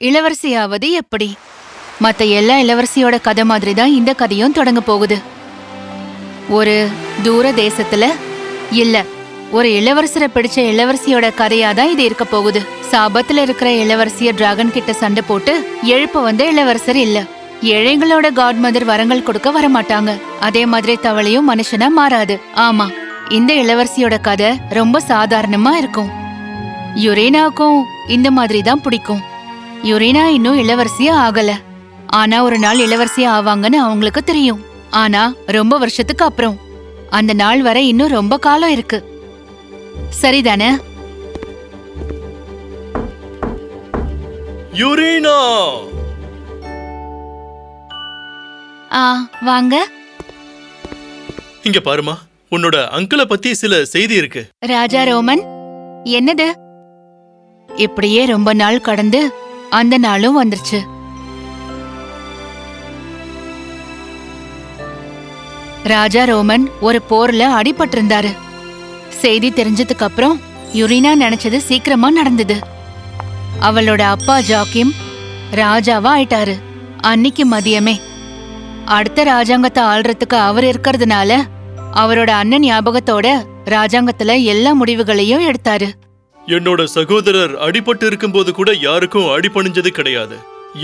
இளவரசியாவது எப்படி? மத்த எல்லா இளவரசியோட கதை மாதிரி தான் இந்த கதையும் தொடங்க போகுது. ஒரு தூர தேசத்துல இல்ல ஒரு இளவரசரை பிடிச்ச இளவரசியோட கதையா தான் இது இருக்க போகுது. சாபத்துல இருக்கிற இளவரசிய டிராகன் கிட்ட சண்டை போட்டு எழுப்ப வந்த இளவரசர் இல்ல. ஏழைங்களோட காட்மதர் வரங்கள் கொடுக்க வரமாட்டாங்க. அதே மாதிரி தவளையும் மனுஷனா மாறாது. ஆமா இந்த இளவரசியோட கதை ரொம்ப சாதாரணமா இருக்கும். யுரேனாவுக்கும் இந்த மாதிரி தான் பிடிக்கும். யுரேனா இன்னும் இளவரசியா ஆகல. ஆனா ஒரு நாள் இளவரசியா ஆவாங்கன்னு அவங்களுக்கு தெரியும். ஆனா ரொம்ப வருஷத்துக்கு அப்புறம். அந்த நாள் வரை இன்னும் ரொம்ப காலம் இருக்கு. சரிதானே? யுரேனா! ஆ வாங்க. இங்க பாருமா உன்னோட அங்கிளை பத்தி சில செய்தி இருக்கு. ராஜா ரோமன் என்னது? இப்படியே ரொம்ப நாள் கடந்து அந்த நாளும் வந்துருச்சு. ராஜா ரோமன் ஒரு போர்ல அடிபட்டிருந்தாரு. செய்தி தெரிஞ்சதுக்கு அப்புறம் யுரினா நினைச்சது சீக்கிரமா நடந்தது. அவளோட அப்பா ஜாக்கிம் ராஜாவா ஆயிட்டாரு. அன்னைக்கு மதியமே. அடுத்த ராஜாங்கத்தை ஆள்றதுக்கு அவர் இருக்கிறதுனால அவரோட அண்ணன் ஞாபகத்தோட ராஜாங்கத்துல எல்லா முடிவுகளையும் எடுத்தாரு. என்னோட சகோதரர் அடிபட்டு இருக்கும்போது கூட யாருக்கும் அடிபணிஞ்சது கிடையாது.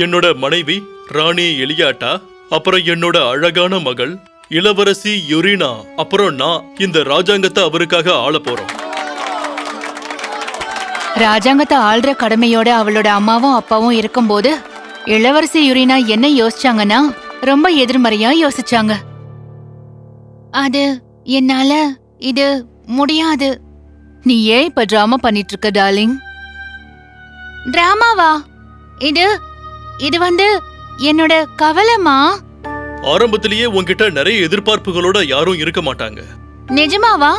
என்னோட மனைவி ராணி எலியாட்டா அப்புறம் என்னோட அழகான மகள் இளவரசி யுரினா அப்புறம் நான் இந்த ராஜாங்கத்தை அவருக்காக ஆள போறோம். ராஜாங்கத்தை ஆள்ற கடமையோட அவளோட அம்மாவும் அப்பாவும் இருக்கும்போது இளவரசி யுரினா என்ன யோசிச்சாங்கன்னா ரொம்ப எதிர்மறையா யோசிச்சாங்க. அது என்னால இது முடியாது. நீ ஏன் இப்ப டிராமா பண்ணிட்டு இருக்க டார்லிங் டிராமாவா இது இது வந்து என்னோட கவலைமா ஆரம்பத்திலேயே உன்கிட்ட நிறைய எதிர்பார்ப்புகளோட யாரும் இருக்க மாட்டாங்க. நிஜமாவா?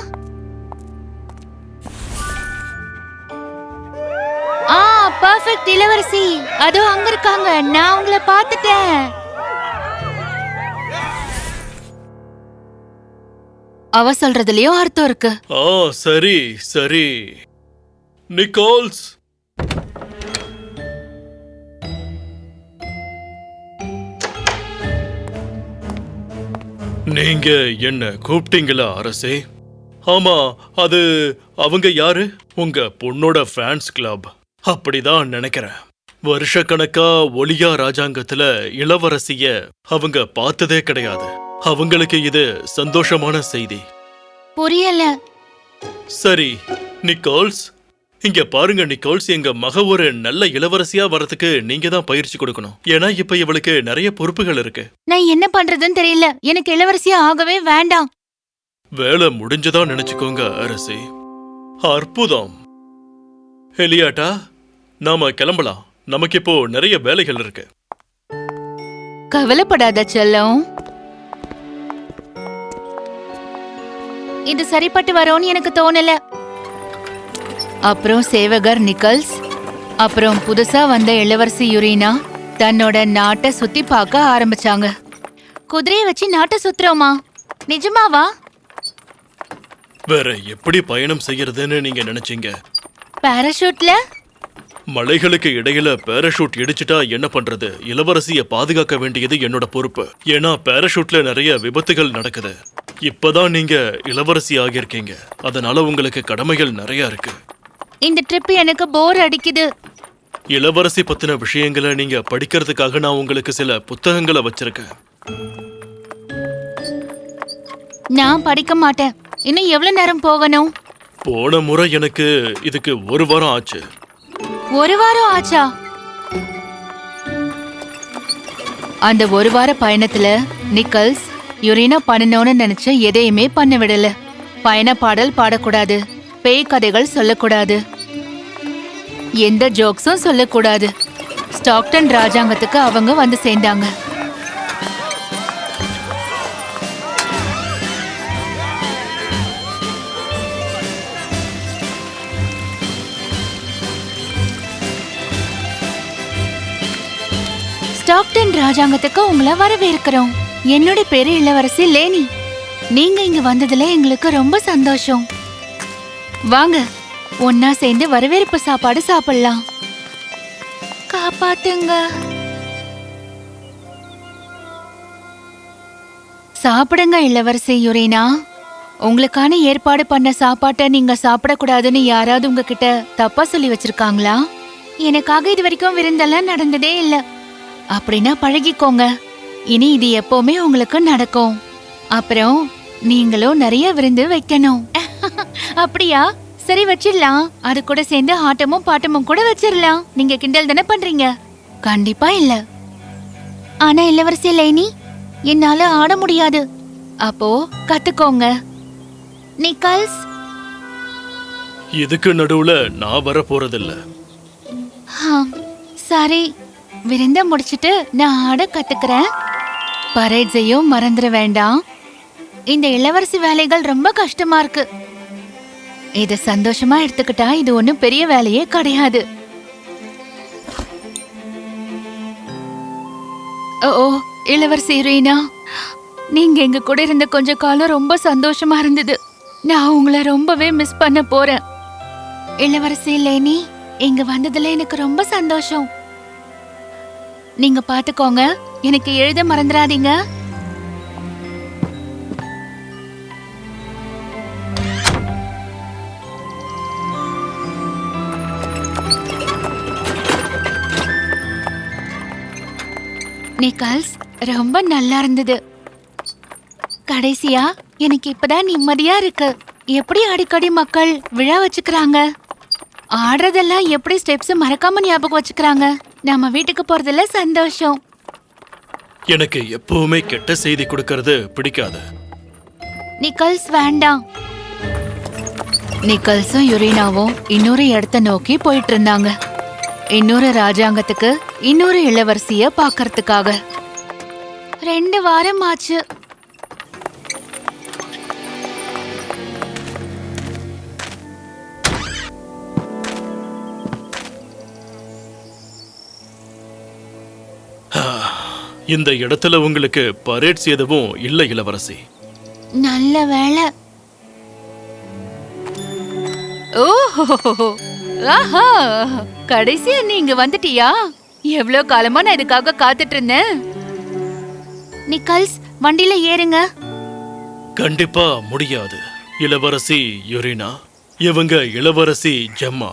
ஆ பர்ஃபெக்ட் இளவரசி. அதோ அங்க இருக்காங்க. நான் உங்களை பார்த்துட்டேன். அவ சொல்றதுலயும் அர்த்தம் இருக்கு. ஆ சரி சரி. நிக்கோல்ஸ். நீங்க என்ன கூப்பிட்டீங்களா அரசே? ஆமா அது அவங்க யாரு? உங்க பொண்ணோட ஃபேன்ஸ் கிளப் அப்படிதான் நினைக்கிறேன். வருஷக்கணக்கா ஒளியா ராஜாங்கத்துல இளவரசிய அவங்க பார்த்ததே கிடையாது. அவங்களுக்கு இது சந்தோஷமான செய்தி. புரியல. சரி நிக்கோல்ஸ். இங்க பாருங்க நிக்கோல்ஸ் எங்க மக ஒரு நல்ல இளவரசியா வரதுக்கு நீங்க தான் பயிற்சி கொடுக்கணும். ஏன்னா இப்ப இவளுக்கு நிறைய பொறுப்புகள் இருக்கு. நான் என்ன பண்றதுன்னு தெரியல. எனக்கு இளவரசியா ஆகவே வேண்டாம். வேலை முடிஞ்சதா நினைச்சுக்கோங்க அரசி. அற்புதம். எலியாட்டா நாம கிளம்பலாம். நமக்கு இப்போ நிறைய வேலைகள் இருக்கு. கவலைப்படாத செல்லம். இது சரிப்பட்டு வரும்னு எனக்கு தோணல. அப்புறம் சேவகர் நிக்கல்ஸ் அப்புறம் புதுசா வந்த இளவரசி யுரீனா தன்னோட நாட்டை சுத்தி பார்க்க ஆரம்பிச்சாங்க. குதிரையை வச்சு நாட்டை சுத்துறோமா? நிஜமாவா? வேற எப்படி பயணம் செய்யறதுன்னு நீங்க நினைச்சீங்க? பாராஷூட்ல மலைகளுக்கு இடையில பேராஷூட் இடிச்சிட்டா என்ன பண்றது? இளவரசிய பாதுகாக்க வேண்டியது என்னோட பொறுப்பு. ஏன்னா பேராஷூட்ல நிறைய விபத்துகள் நடக்குது. இப்பதான் நீங்க இளவரசி ஆகியிருக்கீங்க. அதனால உங்களுக்கு கடமைகள் நிறைய இருக்கு. இந்த ட்ரிப் எனக்கு போர் அடிக்குது. இளவரசி பத்தின விஷயங்களை நீங்க படிக்கிறதுக்காக நான் உங்களுக்கு சில புத்தகங்களை வச்சிருக்கேன். நான் படிக்க மாட்டேன். இன்னும் எவ்வளவு நேரம் போகணும்? போன முறை எனக்கு இதுக்கு ஒரு வாரம் ஆச்சு. ஒரு வாரம் ஆச்சா? அந்த ஒரு வார பயணத்துல நிக்கல்ஸ் யுரினா பண்ணணும்னு நினைச்ச எதையுமே பண்ண விடல. பயண பாடல் பாடக்கூடாது. பேய் கதைகள் சொல்லக்கூடாது. எந்த ஜோக்ஸும் சொல்லக்கூடாது. ஸ்டாக்டன் ராஜாங்கத்துக்கு அவங்க வந்து சேர்ந்தாங்க. ஸ்டாக்டன் ராஜாங்கத்துக்கு உங்களை வரவேற்கிறோம். என்னோட பேரு இளவரசி லேனி. நீங்க இங்க வந்ததுல எங்களுக்கு ரொம்ப சந்தோஷம். வாங்க ஒன்னா சேர்ந்து வரவேற்பு சாப்பாடு சாப்பிடலாம். காப்பாத்துங்க. சாப்பிடுங்க இளவரசி யுரேனா. உங்களுக்கான ஏற்பாடு பண்ண சாப்பாட்டை நீங்க சாப்பிடக்கூடாதுன்னு யாராவது உங்ககிட்ட தப்பா சொல்லி வச்சிருக்காங்களா? எனக்காக இது வரைக்கும் விருந்தெல்லாம் நடந்ததே இல்ல. அப்படின்னா பழகிக்கோங்க. இனி இது எப்பவுமே உங்களுக்கு நடக்கும். அப்புறம் நீங்களும் நிறைய விருந்து வைக்கணும். அப்படியா? சரி வச்சிடலாம். அது கூட சேர்ந்து ஆட்டமும் பாட்டமும் கூட வச்சிடலாம். நீங்க கிண்டல் தானே பண்றீங்க? கண்டிப்பா இல்ல. ஆனா இளவரசி லைனி என்னால ஆட முடியாது. அப்போ கத்துக்கோங்க. நிக்கல்ஸ்? இதுக்கு நடுவுல நான் வர போறதில்ல. சரி. விருந்த முடிச்சிட்டு நான் ஆட கத்துக்கிறேன். பரேட்ஸையும் மறந்துட வேண்டாம். இந்த இளவரசி வேலைகள் ரொம்ப கஷ்டமா இருக்கு. இத சந்தோஷமா எடுத்துக்கிட்டா இது ஒண்ணும் பெரிய வேலையே கிடையாது. ஓ ஓ, இளவரசி ரீனா நீங்க எங்க கூட இருந்த கொஞ்ச காலம் ரொம்ப சந்தோஷமா இருந்தது. நான் உங்களை ரொம்பவே மிஸ் பண்ண போறேன். இளவரசி லேனி இங்க வந்ததுல எனக்கு ரொம்ப சந்தோஷம். நீங்க பாத்துக்கோங்க. எனக்கு எழுத மறந்துடாதீங்க. நிக்கல்ஸ் ரொம்ப நல்லா இருந்தது. கடைசியா எனக்கு இப்பதான் நிம்மதியா இருக்கு. எப்படி அடிக்கடி மக்கள் விழா வச்சுக்கிறாங்க? ஆடுறதெல்லாம் எப்படி ஸ்டெப்ஸ் மறக்காம ஞாபகம் வச்சுக்கிறாங்க? நம்ம வீட்டுக்கு போறதுல சந்தோஷம். எனக்கு எப்பவுமே கெட்ட செய்தி கொடுக்கறது பிடிக்காது. நிக்கல்ஸ் வேண்டாம் நிக்கல்ஸும் யுரீனாவும் இன்னொரு இடத்த நோக்கி போயிட்டு இருந்தாங்க இன்னொரு ராஜாங்கத்துக்கு இன்னொரு இளவரசிய பாக்கறதுக்காக ரெண்டு வாரம் ஆச்சு இந்த இடத்துல உங்களுக்கு பரேட்ஸ் எதுவும் இல்லை இளவரசி. நல்ல வேலை ஓஹோ ஆஹா கடைசியா நீங்க வந்துட்டியா? எவ்வளவு காலமா நான் இதுக்காக காத்துட்டு இருந்தேன் நிக்கல்ஸ் வண்டியில ஏறுங்க. கண்டிப்பா முடியாது. இளவரசி யுரினா இவங்க இளவரசி ஜெம்மா.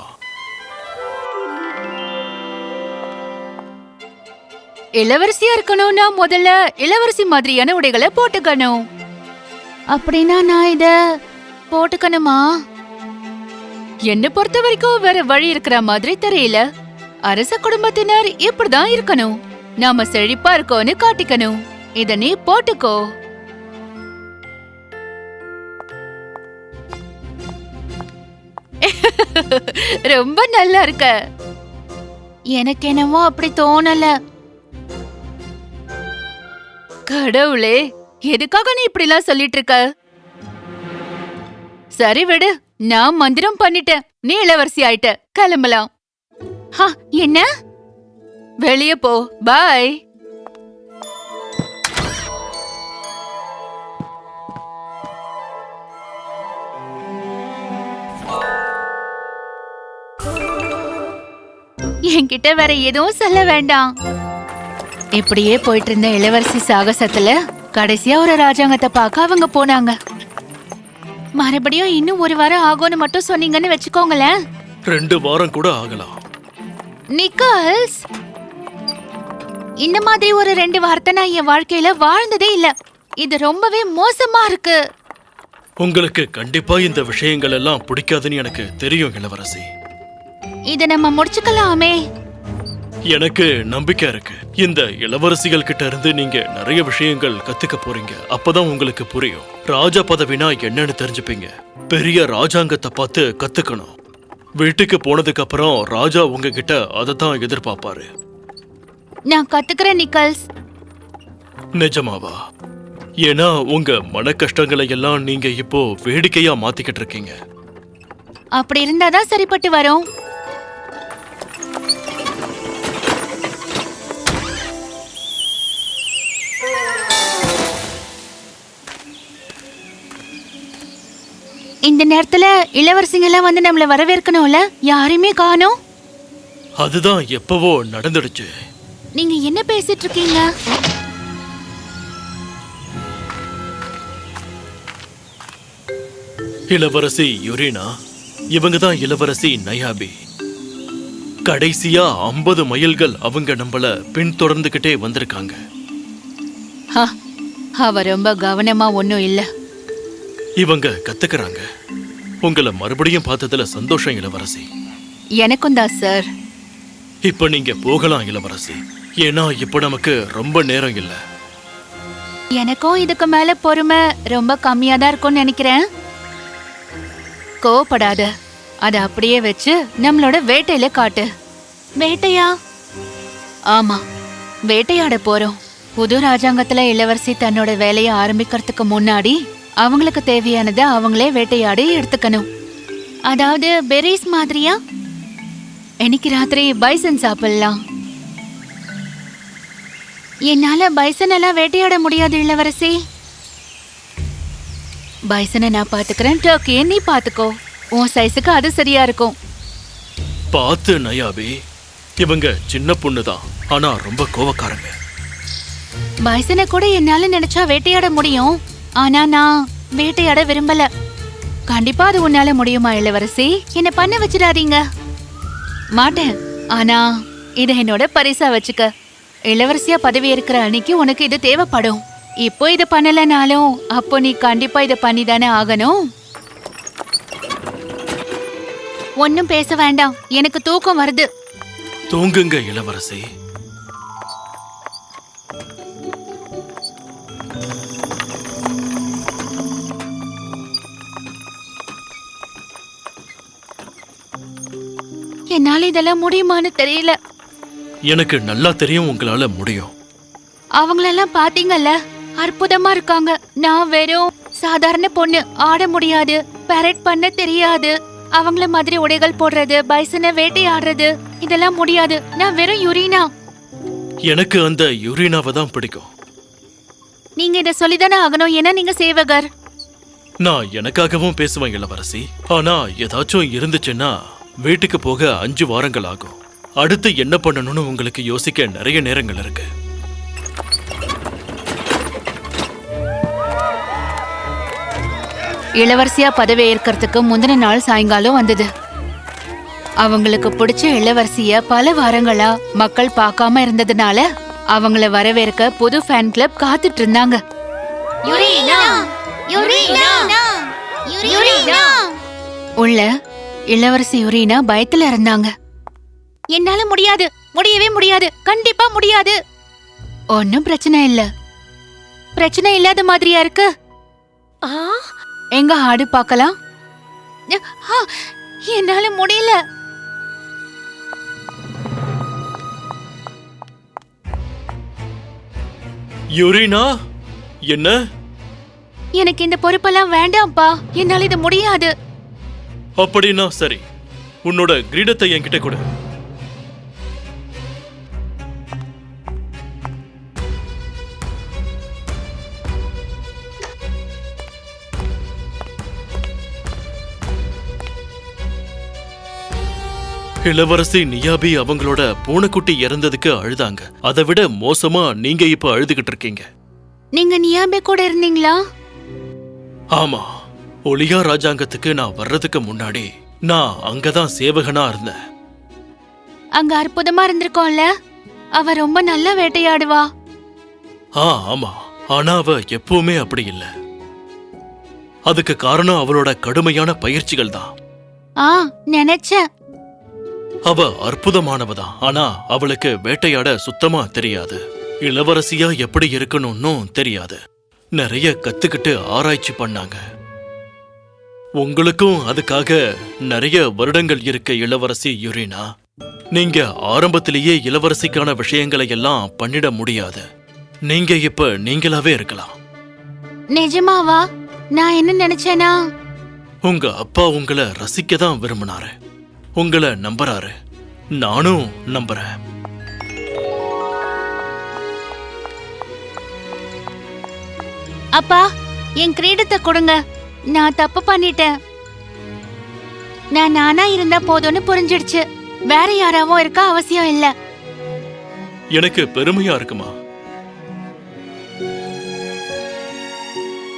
இளவரசியா இருக்கணும்னா முதல்ல இளவரசி மாதிரியான உடைகளை போட்டுக்கணும். அப்படின்னா நான் இத போட்டுக்கணுமா? என்ன பொறுத்த வரைக்கும் வேற வழி இருக்கிற மாதிரி தெரியல. அரச குடும்பத்தினர் இப்படிதான் இருக்கணும். நாம செழிப்பா இருக்கோம்னு காட்டிக்கணும். இத நீ போட்டுக்கோ. ரொம்ப நல்லா இருக்க. எனக்கு என்னவோ அப்படி தோணல. கடவுளே எதுக்காக நீ இப்படிலாம் சொல்லிட்டு இருக்க சரி விடு நான் மந்திரம் பண்ணிட்டேன். நீ இளவரசி ஆயிட்ட. கிளம்பலாம். என்ன? வெளிய போ. பாய் என்கிட்ட வேற எதுவும் சொல்ல வேண்டாம். இப்படியே போயிட்டு இருந்த இளவரசி சாகசத்துல கடைசியா ஒரு ராஜாங்கத்தை பார்க்க அவங்க போனாங்க. மறுபடியும் இன்னும் ஒரு வாரம் ஆகும்னு மட்டும் சொன்னீங்கன்னு வச்சுக்கோங்களேன். ரெண்டு வாரம் கூட ஆகலாம். நிக்கல்ஸ் இந்த மாதிரி ஒரு ரெண்டு வார்த்தை நான் என் வாழ்க்கையில வாழ்ந்ததே இல்ல. இது ரொம்பவே மோசமா இருக்கு. உங்களுக்கு கண்டிப்பா இந்த விஷயங்கள் எல்லாம் பிடிக்காதுன்னு எனக்கு தெரியும் இளவரசி. இத நம்ம முடிச்சுக்கலாமே. எனக்கு நம்பிக்கை இருக்கு. இந்த இளவரசிகள் கிட்ட இருந்து நீங்க நிறைய விஷயங்கள் கத்துக்க போறீங்க. அப்பதான் உங்களுக்கு புரியும். ராஜா பதவினா என்னன்னு தெரிஞ்சுப்பீங்க. பெரிய ராஜாங்கத்தை பார்த்து கத்துக்கணும். வீட்டுக்கு போனதுக்கு அப்புறம் ராஜா உங்ககிட்ட அதை தான் எதிர்பார்ப்பாரு. நான் கத்துக்கிறேன் நிக்கல்ஸ். நிஜமாவா? ஏன்னா உங்க மன கஷ்டங்களை எல்லாம் நீங்க இப்போ வேடிக்கையா மாத்திக்கிட்டு இருக்கீங்க. அப்படி இருந்தாதான் சரிப்பட்டு வரும். இந்த நேரத்துல இளவரசிங்க எல்லாம் வந்து நம்மள வரவேற்கணும்ல? யாரையுமே காணோம்? அதுதான் எப்பவோ நடந்துடுச்சு. நீங்க என்ன பேசிட்டு இருக்கீங்க இளவரசி யுரீனா இவங்க தான் இளவரசி நயாபி. கடைசியா ஐம்பது மைல்கள் அவங்க நம்மள பின்தொடர்ந்துகிட்டே வந்திருக்காங்க. ஹா, அவ ரொம்ப கவனமா ஒன்றும் இல்ல. இவங்க கத்துக்கறாங்க. உங்களை மறுபடியும் பார்த்ததுல சந்தோஷம் இளவரசி. எனக்கும் தான் சார். இப்ப நீங்க போகலாம் இளவரசி. ஏன்னா இப்ப நமக்கு ரொம்ப நேரம் இல்ல. எனக்கும் இதுக்கு மேல பொறுமை ரொம்ப கம்மியா தான் இருக்கும்னு நினைக்கிறேன். கோவப்படாத. அத அப்படியே வச்சு நம்மளோட வேட்டையில காட்டு. வேட்டையா? ஆமா. வேட்டையாட போறோம். புது ராஜாங்கத்துல இளவரசி தன்னோட வேலையை ஆரம்பிக்கிறதுக்கு முன்னாடி அவங்களுக்கு தேவையானதை அவங்களே வேட்டையாடி எடுத்துக்கணும். அதாவது பெரிஸ் மாதிரியா? இன்னைக்கு ராத்திரி பைசன் சாப்பிடலாம். என்னால பைசன் எல்லாம் வேட்டையாட முடியாது இளவரசி. பைசனை நான் பாத்துக்கிறேன் டர்க்கியை நீ பாத்துக்கோ. உன் சைஸுக்கு அது சரியா இருக்கும். பார்த்து நயாபி. இவங்க சின்ன பொண்ணு தான். ஆனா ரொம்ப கோவக்காரங்க. பைசனை கூட என்னால நினைச்சா வேட்டையாட முடியும். ஆனா நான் வேட்டையாட விரும்பல. கண்டிப்பா அது உன்னால முடியுமா இளவரசி? என்ன பண்ண வச்சிடாதீங்க. மாட்டேன். ஆனா இதை என்னோட பரிசா வச்சுக்க. இளவரசியா பதவி இருக்கிற அன்னைக்கு உனக்கு இது தேவைப்படும். இப்போ இது பண்ணலனாலும் அப்போ நீ கண்டிப்பா இதை பண்ணி தானே ஆகணும். ஒன்னும் பேச வேண்டாம். எனக்கு தூக்கம் வருது. தூங்குங்க இளவரசி. என்னால இதெல்லாம் முடியுமான்னு தெரியல. எனக்கு நல்லா தெரியும் உங்களால முடியும். அவங்களெல்லாம் பாத்தீங்கல்ல அற்புதமா இருக்காங்க. நான் வெறும் சாதாரண பொண்ணு ஆட முடியாது பேரட் பண்ண தெரியாது. அவங்கள மாதிரி உடைகள் போடுறது பைசனை வேட்டையாடுறது இதெல்லாம் முடியாது. நான் வெறும் யுரீனா. எனக்கு அந்த யுரீனாவை தான் பிடிக்கும். நீங்க இத சொல்லிதானே ஆகணும். ஏன்னா நீங்க சேவகர். நான் எனக்காகவும் பேசுவேன் இளவரசி. ஆனா ஏதாச்சும் இருந்துச்சுன்னா வீட்டுக்கு போக அஞ்சு வாரங்கள் ஆகும். அடுத்து என்ன பண்ணணும்னு உங்களுக்கு யோசிக்க நிறைய நேரங்கள் இருக்கு. இளவரசியா பதவி ஏற்கிறதுக்கு முந்தின நாள் சாயங்காலம் வந்தது. அவங்களுக்கு பிடிச்ச இளவரசிய பல வாரங்களா மக்கள் பார்க்காம இருந்ததுனால அவங்கள வரவேற்க புது ஃபேன் கிளப் காத்துட்டு இருந்தாங்க. உள்ள இளவரசி யுரீனா பயத்துல இருந்தாங்க. என்னால முடியாது. முடியவே முடியாது. கண்டிப்பா முடியாது. ஒன்னும் பிரச்சனை இல்ல. பிரச்சனை இல்லாத மாதிரியா இருக்கு? எங்க ஆடு பார்க்கலாம் ஆ, என்னால முடியல. யுரீனா என்ன? எனக்கு இந்த பொறுப்பெல்லாம் வேண்டாம்ப்பா. என்னால இது முடியாது. அப்படின்னா சரி. உன்னோட கிரீடத்தை என்கிட்ட கொடு. இளவரசி நியாபி அவங்களோட பூனைக்குட்டி இறந்ததுக்கு அழுதாங்க. அதை விட மோசமா நீங்க இப்ப அழுதுகிட்டு இருக்கீங்க. நீங்க நியாபே கூட இருந்தீங்களா? ஆமா. ஒளியா ராஜாங்கத்துக்கு நான் வர்றதுக்கு முன்னாடி நான் அங்கதான் சேவகனா இருந்தேன். அங்க அற்புதமா இருந்திருக்கோம்ல. அவ ரொம்ப நல்லா வேட்டையாடுவா. ஆ ஆமா. ஆனா அவ எப்பவுமே அப்படி இல்ல. அதுக்கு காரணம் அவளோட கடுமையான பயிற்சிகள் தான். ஆ நினைச்சேன். அவ அற்புதமானவ தான் ஆனா அவளுக்கு வேட்டையாட சுத்தமா தெரியாது. இளவரசியா எப்படி இருக்கணும்னும் தெரியாது. நிறைய கத்துக்கிட்டு ஆராய்ச்சி பண்ணாங்க. உங்களுக்கும் அதுக்காக நிறைய வருடங்கள் இருக்கு இளவரசி யுரீனா நீங்க ஆரம்பத்திலேயே இளவரசிக்கான விஷயங்களை எல்லாம் பண்ணிட முடியாது. நீங்க இப்ப நீங்களாவே இருக்கலாம். நிஜமாவா? நான் என்ன நினைச்சேனா? உங்க அப்பா உங்களை ரசிக்க தான் விரும்பினாரு. உங்களை நம்புறாரு. நானும் நம்புறேன். அப்பா என் கிரீடத்தை கொடுங்க. நான் தப்பு பண்ணிட்டேன். நான் நானா இருந்தா போதும்னு புரிஞ்சிடுச்சு. வேற யாராவோ இருக்க அவசியம் இல்ல. எனக்கு பெருமையா இருக்குமா?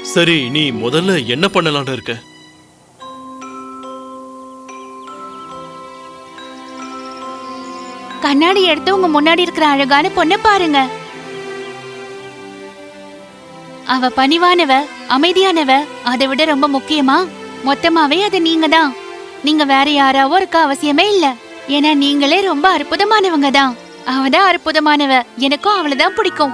சரி நீ முதல்ல என்ன பண்ணலாம்னு இருக்க? கண்ணாடி எடுத்து உங்க முன்னாடி இருக்கிற அழகான பொண்ணை பாருங்க. அவ பணிவானவ அமைதியானவ அதை விட ரொம்ப முக்கியமா? மொத்தமாவே அது நீங்க தான் நீங்க வேற யாராவோ இருக்க அவசியமே இல்ல. ஏன்னா நீங்களே ரொம்ப அற்புதமானவங்க தான் அவதான் அற்புதமானவ. எனக்கும் அவளதான் பிடிக்கும்.